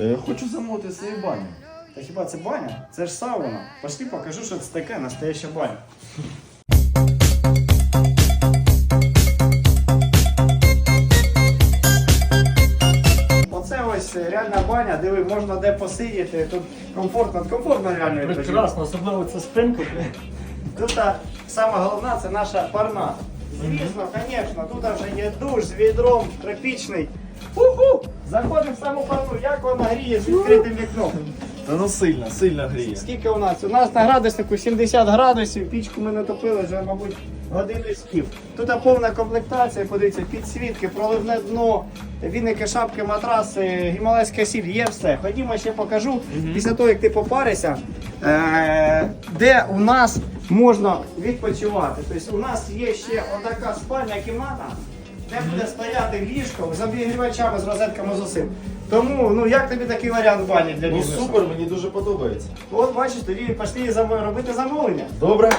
Е, хочу замовити свою баню. Та хіба це баня? Це ж сауна. Пошли покажу, що це таке настояща баня. Оце ось реальна баня, диви, можна де посидіти, тут комфортно, комфортно реально відпочивати. Прекрасно, особливо це спинку. Тут а, саме головне це наша парна. Звісно, звісно, тут вже є душ з відром тропічний. Уху! Заходимо в саму парну, як вона гріє з відкритим вікном. Та ну сильно, сильно гріє. Скільки у нас? У нас на градуснику 70 градусів, пічку ми не топили вже, мабуть, годину з пів. Тут повна комплектація, подивіться, підсвітки, проливне дно, віники, шапки, матраси, гімалайська сіль, є все. Ходімо, ще покажу. Після того, як ти попаришся, е- де у нас можна відпочивати. Тобто у нас є ще отака спальня кімната, де буде стояти ліжко з обігрівачами, з розетками з усім. Тому, ну як тобі такий варіант бані для Ну бізнесу? супер, мені дуже подобається. От бачиш, тоді пішли зам- робити замовлення. Добре.